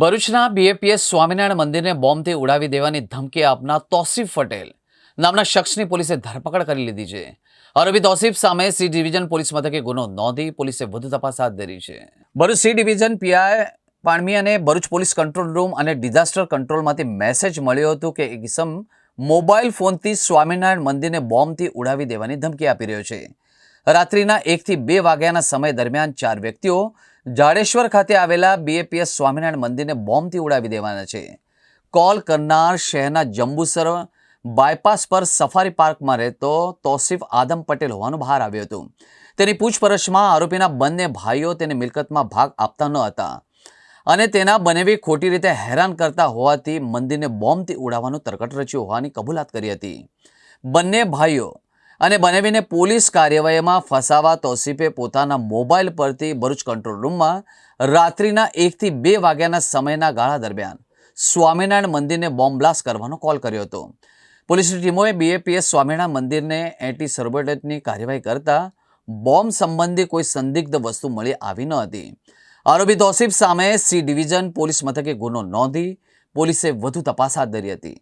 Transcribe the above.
ભરૂચના બીએપીએસ સ્વામિનારાયણ મંદિરને બોમ્બથી ઉડાવી દેવાની ધમકી આપનાર તોસીફ પટેલ નામના શખ્સની પોલીસે ધરપકડ કરી લીધી છે. આરોપી તોસીફ સામે સી ડિવિઝન પોલીસ મથકે ગુનો નોંધી પોલીસે વધુ તપાસ હાથ ધરી છે. ભરૂચ સી ડિવિઝન પીઆઈ પાણમી અને ભરૂચ પોલીસ કંટ્રોલ રૂમ અને ડિઝાસ્ટર કંટ્રોલમાંથી મેસેજ મળ્યો હતો કે એક ઇસમ મોબાઈલ ફોનથી સ્વામિનારાયણ મંદિરને બોમ્બથી ઉડાવી દેવાની ધમકી આપી રહ્યો છે. રાત્રિના એકથી બે વાગ્યાના સમય દરમિયાન ચાર વ્યક્તિઓ જાડેશ્વર ખાતે આવેલા બીએપીએસ સ્વામિનારાયણ મંદિરને બોમ્બથી ઉડાવી દેવાના છે. કોલ કરનાર શહેરના જંબુસર બાયપાસ પર સફારી પાર્કમાં રહેતો તોસીફ આદમ પટેલ હોવાનું બહાર આવ્યું હતું. તેની પૂછપરછમાં આરોપીના બંને ભાઈઓ તેને મિલકતમાં ભાગ આપતા ન હતા અને તેના બનેવી ખોટી રીતે હેરાન કરતા હોવાથી મંદિરને બોમ્બથી ઉડાવવાનું તરકટ રચ્યું હોવાની કબૂલાત કરી હતી. બંને ભાઈઓ અને બનાવીને પોલીસ કાર્યવાહીમાં ફસાવા તોસીફે પોતાના મોબાઈલ પરથી ભરૂચ કંટ્રોલ રૂમમાં રાત્રિના એકથી બે વાગ્યાના સમયના ગાળા દરમિયાન સ્વામિનારાયણ મંદિરને બોમ્બ બ્લાસ્ટ કરવાનો કોલ કર્યો હતો. પોલીસની ટીમોએ બીએપીએસ સ્વામિનારાયણ મંદિરને એન્ટી સર્વેલન્સની કાર્યવાહી કરતા બોમ્બ સંબંધી કોઈ સંદિગ્ધ વસ્તુ મળી આવી ન હતી. આરોપી તોસીફ સામે સી ડિવિઝન પોલીસ મથકે ગુનો નોંધી પોલીસે વધુ તપાસ હાથ ધરી હતી.